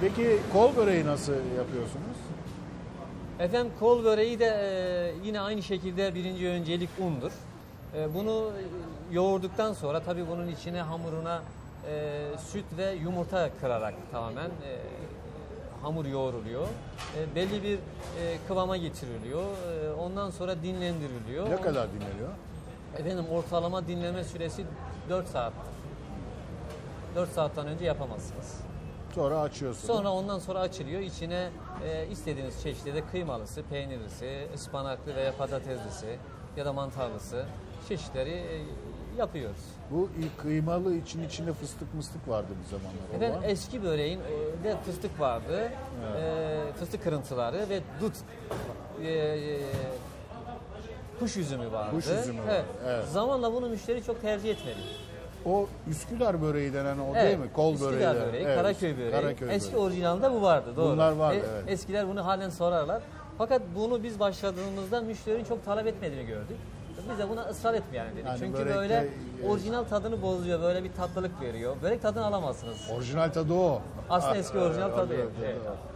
Peki kol böreği nasıl yapıyorsunuz? Efendim kol böreği de e, yine aynı şekilde birinci öncelik undur. E, bunu yoğurduktan sonra tabii bunun içine hamuruna e, süt ve yumurta kırarak tamamen e, hamur yoğruluyor. E, belli bir e, kıvama getiriliyor. E, ondan sonra dinlendiriliyor. Ne kadar dinleniyor? Efendim ortalama dinleme süresi 4 saat. 4 saatten önce yapamazsınız. Sonra açıyorsunuz. Sonra ondan sonra açılıyor. İçine e, istediğiniz çeşitli de kıymalısı, peynirlisi, ıspanaklı veya patateslisi ya da mantarlısı çeşitleri e, yapıyoruz. Bu ilk kıymalı için içinde fıstık mıstık vardı bir zamanlar. Efendim mı? eski böreğin e, de fıstık vardı. E, fıstık kırıntıları ve dut e, e, kuş üzümü vardı. Kuş üzümü vardı, evet. Zamanla bunu müşteri çok tercih etmedi. O Üsküdar böreği denen o Evet, değil mi? Kol böreği. Üsküdar denen. böreği, Evet, Karaköy böreği. Karaköy Eski böreği. orijinalinde bu vardı doğru. Bunlar vardı, evet. Eskiler bunu halen sorarlar. Fakat bunu biz başladığımızda müşterinin çok talep etmediğini gördük. Biz de buna ısrar etmeyelim dedik. Yani Çünkü börekte, böyle e, orijinal tadını bozuyor, böyle bir tatlılık veriyor. Börek tadını alamazsınız. Orijinal tadı o. Aslında eski orijinal tadı. Evet. o.